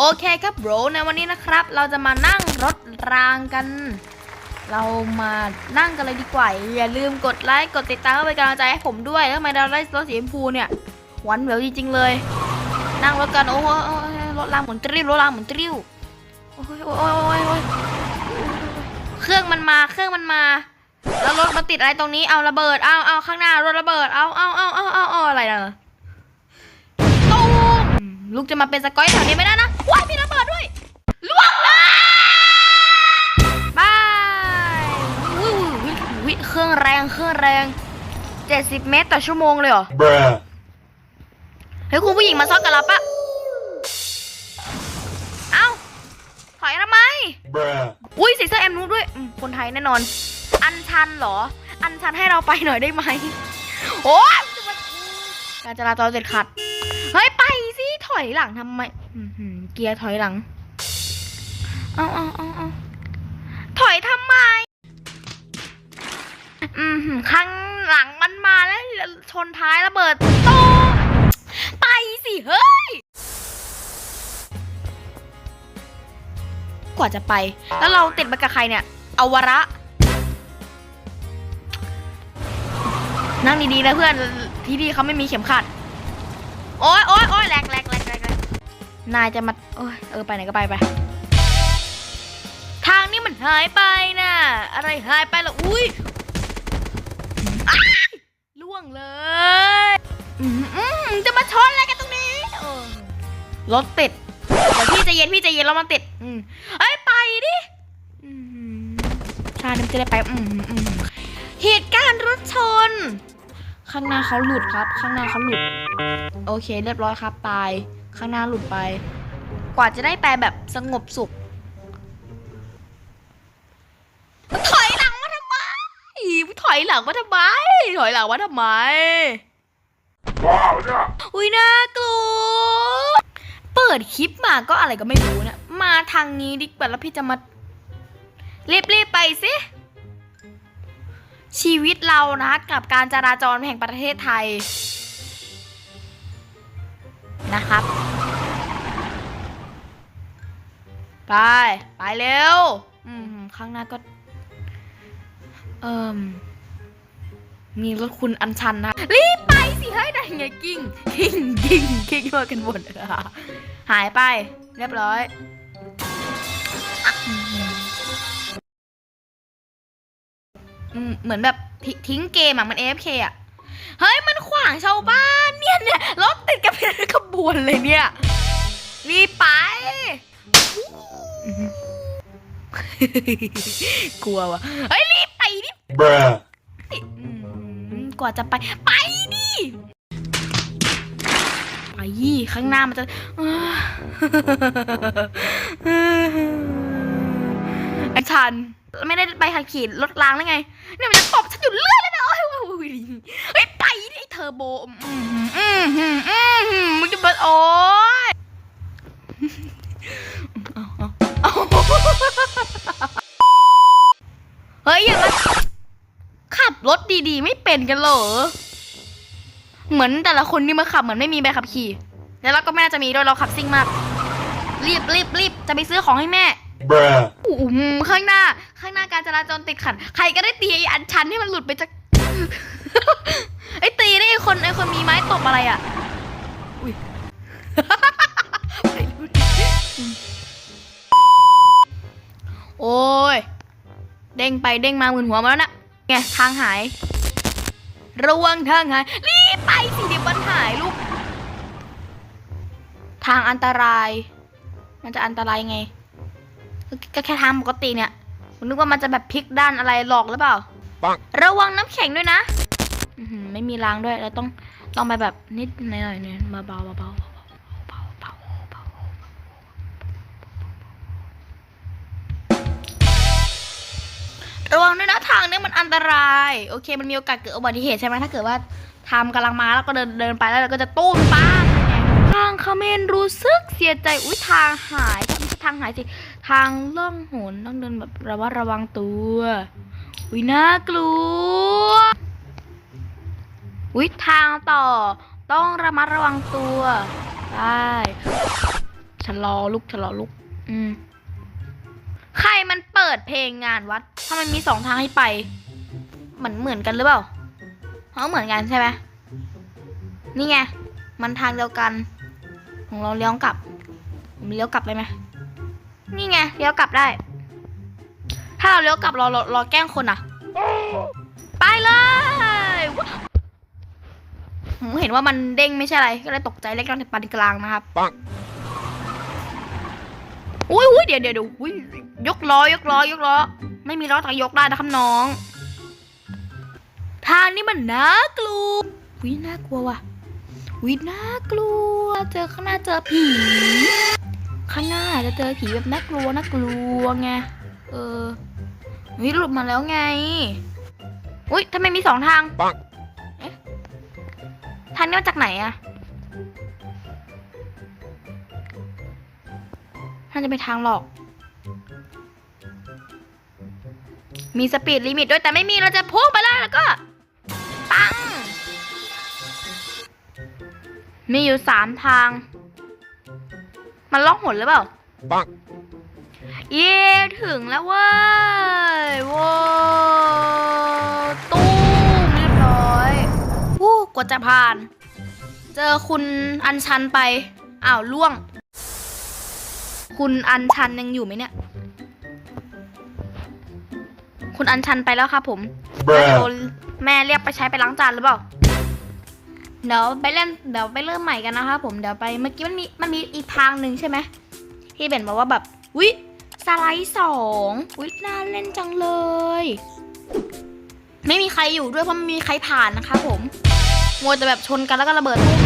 โอเคครับโบรในวันนี้นะครับ เราจะมานั่งรถรางกัน เรามานั่งกันเลยดีกว่า อย่าลืมกดไลค์กดติดตามเพื่อเป็นกำลังใจให้ผมด้วยแล้วทำไมเราได้รถสีชมพูเนี่ยหวานเหววจริงๆเลย นั่งรถกันโอ้โหรถรางเหมุนตริ้วรถรางเหมุนตริ้วโอ้ยโอ้ยโอ้ยโอ้ยเครื่องมันมาเครื่องมันมา แล้วรถมาติดอะไรตรงนี้เอาระเบิดเอาเอาข้างหน้ารถระเบิดเอาเอาเอาเอาเอาอะไรเนะตูม ลูกจะมาเป็นสกอยแถวนี้ไม่ได้นะว้ายมีระเบิดด้วยล่วงเลยบายวิววิววิเครื่องแรงเครื่องแรง70เมตรต่อชั่วโมงเลยเหรอเฮ้ยคุณผู้หญิงมาซ่อนกับเราปะเอ้าถอยทำไมอุ้ยใส่เสื้อแอมนูด้วยอืมคนไทยแน่นอน อันชันเหรอ อันชันให้เราไปหน่อยได้ไหมโอ้ยการจราจรเสร็จขัด เฮ้ย ไป อยหลังทำไมเกียร์ถอยหลัง เอาเอาเอาเอาถอยทำไม อืมข้างหลังมันมาแล้วชนท้ายระเบิดตูมไปสิเฮ้ย กว่าจะไป แล้วเราติดมากับใครเนี่ย เอาวระ นั่งดีๆนะเพื่อนที่ดีเขาไม่มีเข็มขัด โอ๊ยโอ๊ยโอ๊ยแหลกแหลกแหลกแหลกแหลก นายจะมาอเออไปไหนก็ไปไป ทางนี้มันหายไปน่ะอะไรหายไปละอุ้ยล่วงเลยจะมาชนอะไรกันตรงนี้รถติดเดี๋ยวพี่จะเย็นพี่จะเย็นแล้วมันติดอเอ้ยไปดิชาติมจะได้ไปเหตุการณ์รถชน ข้างหน้าเขาหลุดครับ ข้างหน้าเขาหลุด โอเค เรียบร้อยครับตาย ข้างหน้าหลุดไป กว่าจะได้ไปแบบสงบสุข ถอยหลังมาทำไม ถอยหลังมาทำไม ถอยหลังมาทำไม Wow, yeah. อุ้ยน่ากลัว เปิดคลิปมาก็อะไรก็ไม่รู้เนี่ย มาทางนี้ดีกว่าแล้วพี่จะมารีบๆไปสิชีวิตเรานะกับการจราจรแห่งประเทศไทย นะครับ ไป ไปเร็ว อืม ข้างหน้าก็ เอ่มมีรถคุณอันชันนะ รีบไปสิ เฮ้ยได้ไงกิ้ง กิ้งกิ้งกิ้งกันหมดอะหายไป เรียบร้อยอืมเหมือนแบบทิ้งเกมอะมัน AFK อะ เฮ้ยมันขวางชาวบ้านเนี่ยเนี่ยรถติดกันเป็นขบวนเลยเนี่ยรีบไปอื้อหือกลัววะเฮ้ยรีบไปดิ Bruh. อืมกว่าจะไป ไปดิไปข้างหน้ามันจะไอ้ชันไม่ได้ไปขับขี่รถรางแล้วไง เนี่ยมันจะตบฉันอยู่เรื่อยเลยนะ โอ้ยโอ้ยโอ้ยเฮ้ยไปดิไอ้เทอร์โบอืมอืมอืมอืมอืมมึงจะเบิดโอ้ยเอาเอาเอาเฮ้ยอย่างนั้นขับรถดีๆ ไม่เป็นกันเหรอ เหมือนแต่ละคนนี่มาขับเหมือนไม่มีใบขับขี่ แล้วเราก็ไม่น่าจะมีด้วยเราขับซิ่งมาก รีบรีบรีบจะไปซื้อของให้แม่ Bruh. อู้หูข้างหน้า ข้างหน้าการจราจรติดขัด ใครก็ได้ตีไอ้อันชันให้มันหลุดไปจาก ไอ้ตีได้ไอ้คนไอ้คนมีไม้ตบอะไรอะ อุ้ยไม่รู้ดิโอ้ย เด้งไปเด้งมาหมือนหัวมาแล้วนะไงทางหาย ระวังทางหาย รีบไปสิเดี๋ยวมันหายลูก ทางอันตราย มันจะอันตรายไง ก็แค่ทางปกติเนี่ยผมนึกว่ามันจะแบบพลิกด้านอะไรหลอกหรือเปล่าปัง ระวังน้ำแข็งด้วยนะไม่มีรางด้วยเราต้องต้องไปแบบนิดหน่อยๆเนี่ยเบาๆเบาๆเบาๆเบาๆระวังด้วยนะทางเนี้มันอันตราย โอเค มันมีโอกาสเกิดอุบัติเหตุใช่ไหมถ้าเกิดว่าทำกำลังมาแล้วก็เดินเดินไปแล้วเราก็จะตุ้มป้างทางคาเมนรู้สึกเสียใจอุ้ยทางหายทางหายสิทางล่องหนต้องเดินแบบระวัดระวังตัว อุ้ยน่ากลัวอุ้ยทางต่อ ต้องระมัดระวังตัวได้ชะลอลุกชะลอลุก อืม ใครมันเปิดเพลงงานวัด ถ้ามันมีสองทางให้ไป เหมือนเหมือนกันหรือเปล่าเขาเหมือนกันใช่ไหมนี่ไง มันทางเดียวกัน ของเราเลี้ยวกลับ ผมเลี้ยวกลับได้ไหม นี่ไง เลี้ยวกลับได้ ถ้าเราเลี้ยวกลับเราเราเราแกล้งคนอะไปเลยว้าวผมเห็นว่ามันเด้งไม่ใช่อะไร ก็เลยตกใจเล็กน้อยในปานกลางนะครับปังอุ้ยอุ้ยเดี๋ยวเดี๋ยวเดี๋ยวอุ้ยยกล้อยกล้อยกล้อ ไม่มีล้อแต่ยกได้นะครับน้อง ทางนี้มันน่ากลัววิน่ากลัวว่ะวิน่ากลัว เจอข้างหน้าเจอผีข้างหน้าจะเจอผีแบบน่ากลัวน่ากลัวไงเออ วิหลุดมาแล้วไง อุ้ยทำไมมีสองทางปังทางนี้มาจากไหนอะน่าจะเป็นทางหลอก มีสปีดลิมิตด้วยแต่ไม่มีเราจะพุ่งไปแล้วแล้วก็ ปัง มีอยู่สามทาง มันล่องหนหรือเปล่าปัง เย้ถึงแล้วเว้ยโว้ตู้มเรียบร้อยวู้กว่าจะผ่าน เจอคุณอัญชันไปอ้าวล่วง คุณอัญชันยังอยู่ไหมเนี่ย คุณอัญชันไปแล้วครับผมโด bruh นแม่เรียกไปใช้ไปล้างจานหรือเปล่าเดี๋ยวไปเล่นเดี๋ยวไปเริ่มใหม่กันนะครับผมเดี๋ยวไปเมื่อกี้มันมีมันมีอีกทางหนึ่งใช่ไหมที่เบนบอกว่าแบบวิ สไลด์สองวิน่าเล่นจังเลย ไม่มีใครอยู่ด้วยเพราะไม่มีใครผ่านนะคะผมมัวแต่แบบชนกันแล้วก็ระเบิดตุ้ม